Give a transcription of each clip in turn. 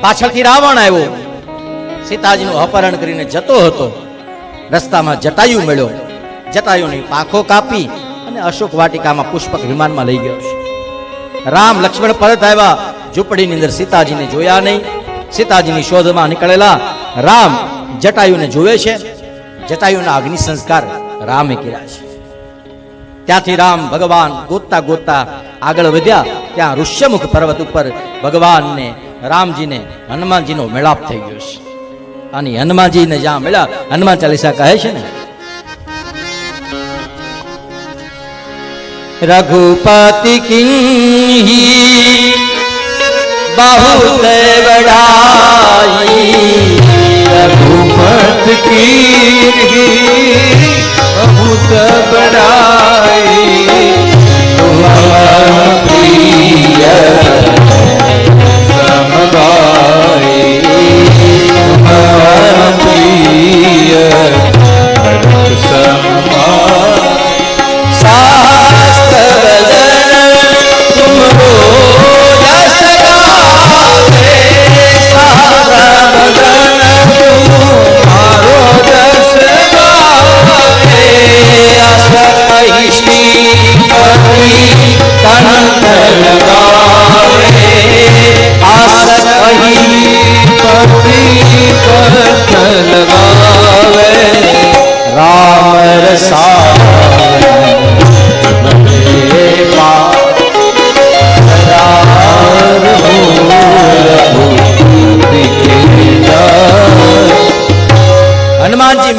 પાછળથી રાવણ આવ્યો. સીતાજીનું અપહરણ કરીને જતો હતો. રસ્તામાં જટાયુ મળ્યો. જટાયુની પાંખો કાપી અને અશોક વાટિકામાં પુષ્પક વિમાનમાં લઈ ગયો છે. રામ લક્ષ્મણ પરત આવ્યા. ઝૂંપડીની અંદર સીતાજીને જોયા નહીં. સીતાજીની શોધમાં નીકળેલા રામ જટાયુને જોવે છે. જટાયુના અગ્નિ સંસ્કાર રામે કર્યા છે. ત્યાંથી રામ ભગવાન ગોતતા ગોતતા આગળ વધ્યા. ત્યાં ઋષ્યમુખ પર્વત ઉપર ભગવાનને રામજીને હનુમાનજીનો મેળાપ થઈ ગયો છે અને હનુમાનજીને જ્યાં મળ્યા હનુમાન ચાલીસા કહે છે ને રઘુપતિ કિન્હી बहुत बड़ाई रघुपत की बहुत बड़ाई तुम्हारा प्रिय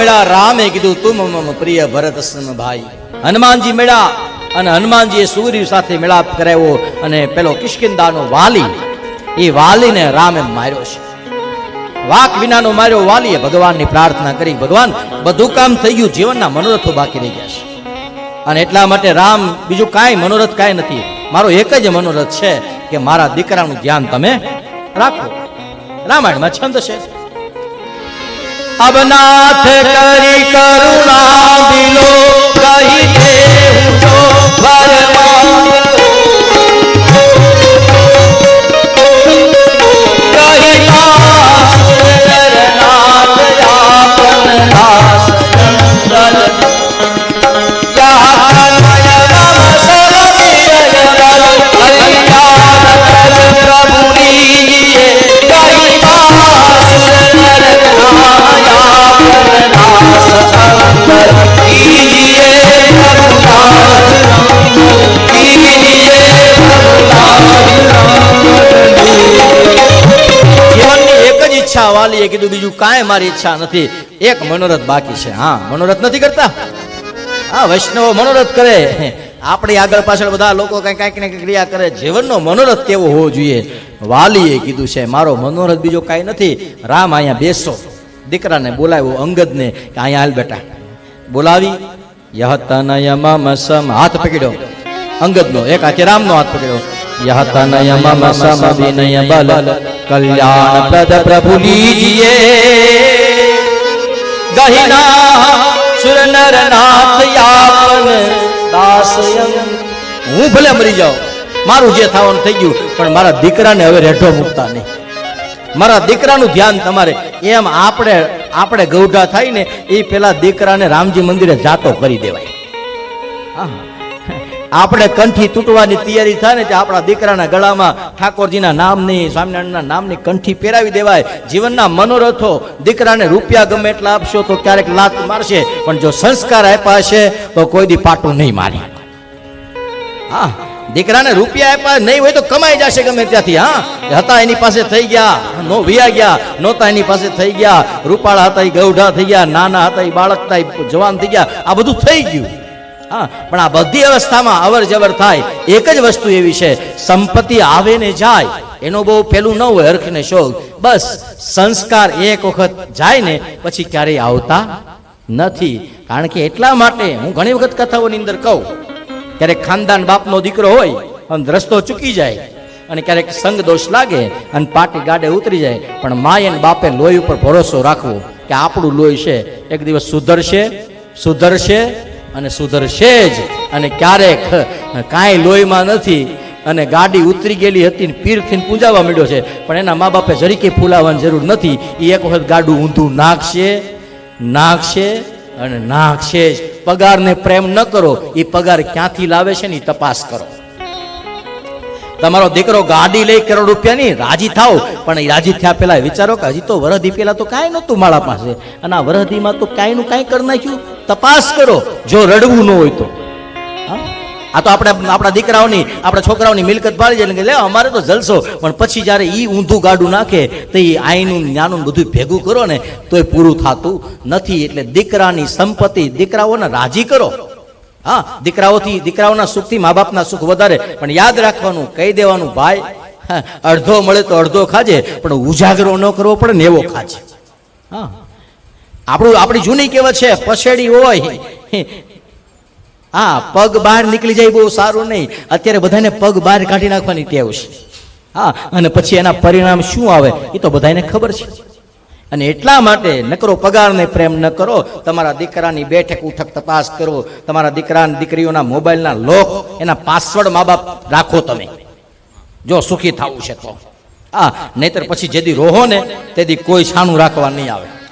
મેળા રામે કીધું, તું મમ પ્રિય ભરત ભાઈ. હનુમાનજી મેળા અને હનુમાનજીએ સૂર્ય સાથે મેળાપ કરાવ્યો અને પેલો કિષ્કિંદાનો વાલી, એ વાલીને રામે માર્યો છે. વાક વિનાનો માર્યો વાલીએ ભગવાનની પ્રાર્થના કરી, ભગવાન, બધું કામ થઈ ગયું, જીવનના મનોરથો બાકી રહી ગયા છે. અને એટલા માટે રામ બીજું કાંઈ મનોરથ કાંઈ નથી. મારો એક જ મનોરથ છે કે મારા દીકરાનું ધ્યાન તમે રાખો. રામાયણમાં છંદ છે. અબનાથ કરી કરુણા એક વાલીએ કીધું, બીજું કાંઈ મારી ઈચ્છા નથી. એક મનોરથ બાકી છે. હા, મનોરથ નથી કરતા? હા, વૈષ્ણવો મનોરથ કરે. આપણી આગળ પાછળ બધા લોકો કઈ કાંઈક ને કંઈક ક્રિયા કરે. જીવનનો મનોરથ કેવો હોવો જોઈએ? વાલીએ કીધું છે, મારો મનોરથ બીજો કાંઈ નથી. રામ અહીંયા બેસો. દીકરાને બોલાવ્યો અંગદને કે, અહીંયા હાલ બેટા. બોલાવી. યહ તનય મમ સમ. હાથ પકડ્યો. અંગદનો એક આખે રામનો હાથ પકડ્યો. યહ तनय मम सम विनय बल कल्याण प्रद प्रभु लीजिए गहिना सुर नर नाथ यावन दास હું ભલે મરી જાઉં, મારું જે થવાનું થઈ ગયું, પણ મારા દીકરાને હવે રેઠો મૂકતા નહીં. મારા દીકરાનું ધ્યાન તમારે, એમ આપણે આપણે ગૌઢા થાય ને, એ પેલા દીકરાને રામજી મંદિરે જાતો કરી દેવાય. હા. આપણે કંઠી તૂટવાની તૈયારી થાય ને તે આપણા દીકરાના ગળામાં ઠાકોરજીના નામની, સ્વામિનારાયણના નામની કંઠી પહેરાવી દેવાય. જીવનના મનોરથો દીકરાને રૂપિયા ગમે એટલા આપશો તો ક્યારેક લાત મારશે. પણ જો સંસ્કાર આપ્યા હશે, તો કોઈ દી પાટું નહીં મારે. હા, દીકરાને રૂપિયા આપ્યા નહીં હોય તો કમાઈ જશે ગમે ત્યાંથી, હા? હતા એની પાસે થઈ ગયા, નો વિયા ગયા, નહોતા એની પાસે થઈ ગયા. રૂપાળા હતા એ ગૌઢા થઈ ગયા, નાના હતા એ બાળક હતા જવાન થઈ ગયા. આ બધું થઈ ગયું. હા, પણ આ બધી અવસ્થામાં અવર જવર થાય. એક જ વસ્તુ એવી છે, સંપત્તિ આવે ને જાય, એનો બહુ પેલું ન હોય હરખ ને શોખ બસ, સંસ્કાર એક વખત જાય ને પછી ક્યારેય આવતા નથી. કારણ કે એટલા માટે હું ઘણી વખત કથાઓની અંદર કહું, ક્યારેક ખાનદાન બાપનો દીકરો હોય અને રસ્તો ચૂકી જાય, અને ક્યારેક સંગ દોષ લાગે, અને પાટી ગાડે ઉતરી જાય, પણ માય અને બાપે લોહી ઉપર ભરોસો રાખવો કે આપણું લોહી છે, એક દિવસ સુધરશે સુધરશે અને સુધરશે જ. અને ક્યારેક કાંઈ લોહીમાં નથી અને ગાડી ઉતરી ગયેલી હતી ને પીરથી પૂજાવા માંડ્યો છે. પણ એના મા બાપે જરીકે ફૂલાવાની જરૂર નથી. એ એક વખત ગાડું ઊંધું નાખશે નાખશે અને નાખશે જ. પગારને પ્રેમ ન કરો. એ પગાર ક્યાંથી લાવે છે ને એ તપાસ કરો. તમારો દીકરો ગાડી લઈ કરોડ રૂપિયાની રાજી થાવ પણ રાજી થયા પેલા વિચારો કે હજી તો વરદી પેલા તો કાંઈ નહોતું મારા પાસે. અને આ વરદીમાં તો કાંઈ નું કાંઈ કરી નાખ્યું. તપાસ કરો, જો રડવું ન હોય તો? આ તો આપણે આપણા દીકરાઓની આપણા છોકરાઓની મિલકત પાડી જાય લે, અમારે તો જલસો. પણ પછી જ્યારે એ ઊંધું ગાડું નાખે, તો એ આઈનું જ્ઞાનું બધું ભેગું કરો ને, તોય પૂરું થતું નથી. એટલે દીકરાની સંપત્તિ દીકરાઓને રાજી કરો. હા, દીકરાઓથી, દીકરાઓના સુખથી મા બાપના સુખ વધારે. પણ યાદ રાખવાનું, કહી દેવાનું, ભાઈ અડધો મળે તો અડધો ખાજે, પણ ઉજાગરો ન કરવો પડે ને એવો ખાજે. હા. આપણું, આપણી જૂની કહેવત છે, પછેડી હોય. હા, પગ બહાર નીકળી જાય બહુ સારું નહીં. અત્યારે બધાને પગ બહાર કાઢી નાખવાની ટેવ છે. હા, અને પછી એના પરિણામ શું આવે, એ તો બધાને ખબર છે. અને એટલા માટે નકરો, પગારને પ્રેમ ન કરો. તમારા દીકરાની બેઠક ઉઠક તપાસ કરો. તમારા દીકરા દીકરીઓના મોબાઈલના લોક, એના પાસવર્ડ મા બાપ રાખો તમે. જો સુખી થવું છે તો. હા, નહીતર પછી જેદી રોહો ને તેદી કોઈ છાણું રાખવા નહીં આવે.